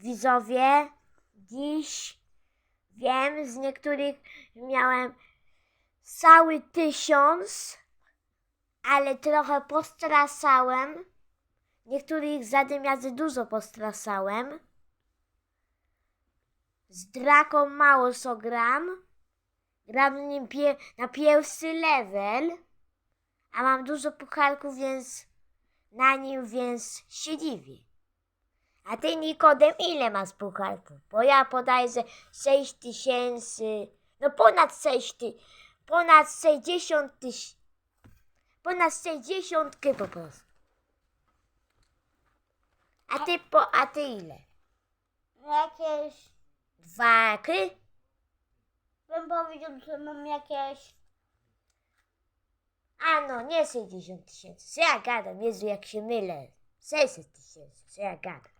widzowie, dziś wiem, z niektórych miałem cały tysiąc, ale trochę postrasałem. Niektórych zadymiazy dużo postrasałem. Z Draką mało co gram. Gram nim pie- na pierwszy level, a mam dużo pucharków, więc na nim, więc się dziwię. A ty, Nikodem, ile masz pucharków? Bo ja podaję, że 6 tysięcy, no ponad 6 ty, ponad 60 tysięcy, ponad 60 po prostu. A ty, po, a ty ile? Jakieś, Dwa ky? bym powiedział, że mam jakieś, A no, nie 60 tysięcy. Co ja gadam? Jezu, jak się mylę. 600 tysięcy. Co ja gadam?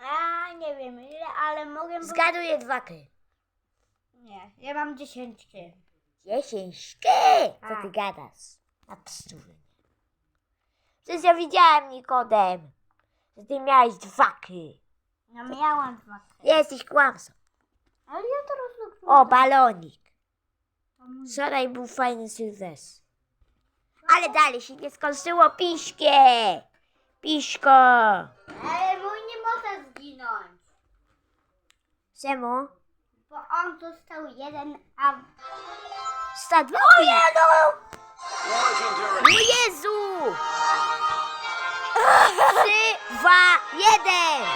A nie wiem ile, ale mogę... Zgaduję dwa ky. Nie, ja mam dziesięćkie. 10 ky! Co ty A. gadasz? Na psturę. Przecież ja widziałem, Nikodem, że ty miałeś dwa ky. No miałam dwa. Jesteś kłamcą. Ale ja teraz lub O, balonik. Wczoraj był fajny sylwester. Ale dalej się nie skończyło piśkie. Piśko. Ale mój Czemu? Bo on został jeden, a... Stadło. O Jezu! O Jezu! Trzy, dwa, jeden!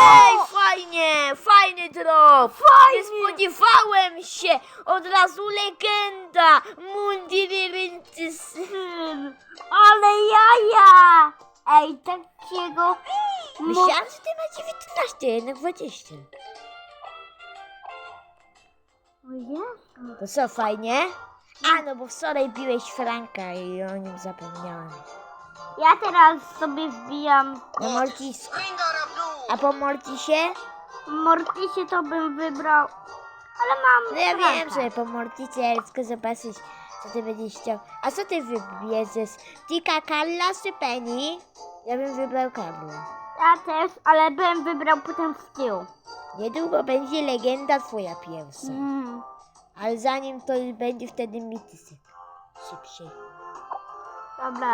Ej, fajnie! Fajny drop! Fajnie! Nie spodziewałem się! Od razu legenda! Mundiryryntis... Ale jaja! Ej, takiego... Myślałam, że ty ma 19, jednak 20. O Jezu. To co, fajnie? A, no bo wczoraj biłeś Franka i o nim zapomniałem. Ja teraz sobie wbijam Na Mortisku. A po Mortisie? Mortisie to bym wybrał. Ale mam. No ja wiem, że po Mortisie, ale tylko zobaczyć, co ty będziesz chciał. A co ty wybierzesz? Tika, Karla czy Penny? Ja bym wybrał Karla. Ja też, ale bym wybrał potem w tył. Niedługo będzie legenda twoja pierwsza. Mm. Ale zanim to będzie wtedy mitysyk. Szybciej. Dobra.